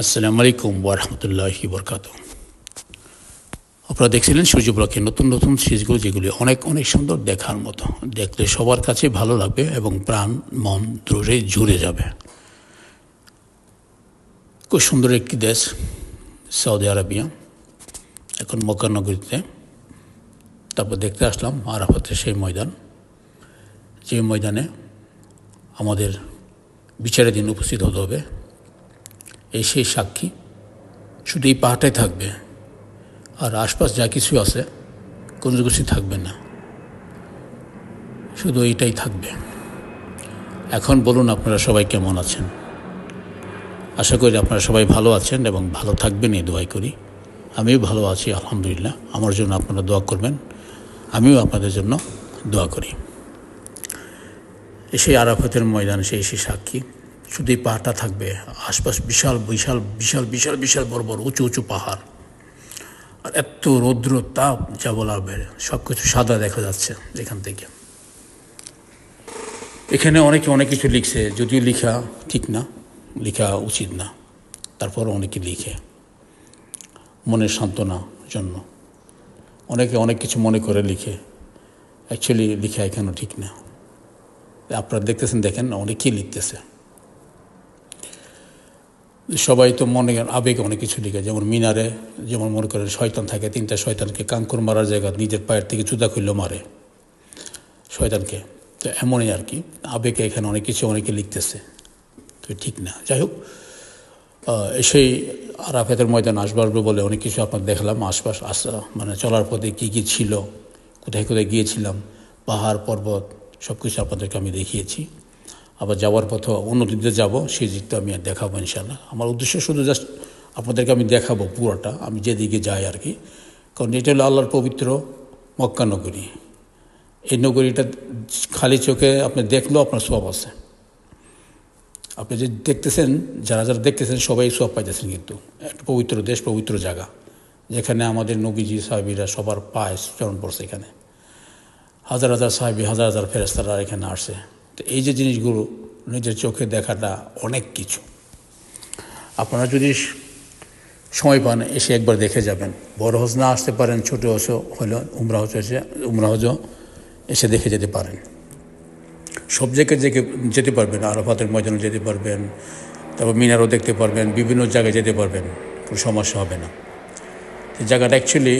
আসসালামু আলাইকুম ওরহমতুল্লাহি বরকাত আপনারা দেখছিলেন সূর্য ব্লকের নতুন নতুন সিরিজগুলো যেগুলি অনেক অনেক সুন্দর দেখার মতো। দেখলে সবার কাছে ভালো লাগবে এবং প্রাণ, মন দূরে জুড়ে যাবে। খুব সুন্দর একটি দেশ, সৌদি আরবিয়া। এখন মক্কানগরীতে তারপর দেখতে আসলাম আরাফাতের সেই ময়দান। যে ময়দানে আমাদের বিচারের দিন উপস্থিত হতে হবে। সেই সাক্ষী। শুধু এই পাহাড়টাই থাকবে। আর আশপাশ যা কিছু আছে, কোনো কিছু থাকবে না। শুধু এইটাই থাকবে। এখন বলুন আপনারা সবাই কেমন আছেন? আশা করি আপনারা সবাই ভালো আছেন এবং ভালো থাকবেন, এই দোয়াই করি। আমিও ভালো আছি, আলহামদুলিল্লাহ। আমার জন্য আপনারা দোয়া করবেন। আমিও আপনাদের জন্য দোয়া করি। সেই আরাফতের ময়দান সেই সেই সাক্ষী। শুধু এই পাহাড়টা থাকবে, আশপাশ বিশাল বিশাল বিশাল বিশাল বিশাল বড় বড় উঁচু উঁচু পাহাড়। আর এত রৌদ্র, তাপ, যা বলার বেড়ে সব কিছু সাদা দেখা যাচ্ছে এখান থেকে। এখানে অনেকে অনেক কিছু লিখছে, যদিও লেখা ঠিক না, লেখা উচিত না, তারপরও অনেকে লিখে। মনের সান্ত্বনা জন্য। অনেকে অনেক কিছু মনে করে লিখে অ্যাকচুয়ালি লিখা এখানে ঠিক না। আপনারা দেখতেছেন, দেখেন, অনেকেই লিখতেছে। সবাই তো মনে আবেগে অনেক কিছু লিখে, যেমন মিনারে যেমন মনে করেন শয়তান থাকে, তিনটা শয়তানকে কাঙ্কুর মারার জায়গা নিজের পায়ের থেকে জুতা খুললে মারে শয়তানকে। তো এমনই আর কি, আবেগে এখানে অনেক কিছু অনেকে লিখতেছে, তো ঠিক না। যাই হোক সেই আরাফেতের ময়দান আসবার বলে অনেক কিছু আপনার দেখলাম, আশপাশ আসা মানে চলার পথে কী কী ছিল, কোথায় কোথায় গিয়েছিলাম, পাহাড়, পর্বত সব কিছু আপনাদেরকে আমি দেখিয়েছি। আবার যাওয়ার পথে অন্য দিকে যাব, সেই দিকটা আমি আর দেখাবো ইনশাল্লাহ। আমার উদ্দেশ্য শুধু জাস্ট আপনাদেরকে আমি দেখাবো পুরোটা, আমি যেদিকে যাই আর কি। কারণ এটা হলো আল্লাহর পবিত্র মক্কা নগরী। এই নগরীটা খালি চোখে আপনি দেখলেও আপনার সব আছে। আপনি যে দেখতেছেন, যারা যারা দেখতেছেন, সবাই সব পাইতেছেন কিন্তু। একটা পবিত্র দেশ, পবিত্র জায়গা। যেখানে আমাদের নবীজি, সাহেবিরা সবার পায় চরণ পড়ছে এখানে। হাজার হাজার সাহেবি, হাজার হাজার ফেরেস্তারা এখানে আসছে। তো এই যে জিনিসগুলো নিজের চোখে দেখাটা অনেক কিছু। আপনারা যদি সময় পান, এসে একবার দেখে যাবেন। বড় হজ না আসতে পারেন, ছোটো হজ হলো উমরা হজ এসে উমরা হজও এসে দেখে যেতে পারেন। সব জায়গায় যেতে যেতে পারবেন, আরাফাতের ময়দানে যেতে পারবেন, তারপর মিনারও দেখতে পারবেন, বিভিন্ন জায়গায় যেতে পারবেন, কোনো সমস্যা হবে না। জায়গাটা অ্যাকচুয়ালি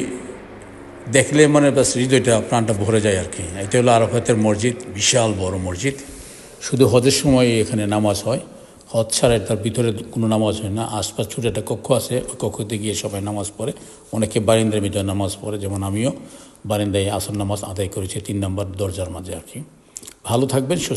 দেখলে মানে বাস হৃদয়টা, প্রাণটা ভরে যায় আর কি। এটা হলো আরফাতের মসজিদ, বিশাল বড় মসজিদ। শুধু হজের সময় এখানে নামাজ হয়। হজ ছাড়া তার ভিতরে কোনো নামাজ হয় না। আশপাশ ছোটো একটা কক্ষ আছে, ওই কক্ষতে গিয়ে সবাই নামাজ পড়ে। অনেকে বারিন্দার ভিতরে নামাজ পড়ে, যেমন আমিও বারিন্দায় আসল নামাজ আদায় করেছি তিন নম্বর দরজার মাঝে আর কি। ভালো থাকবেন, সুস্থ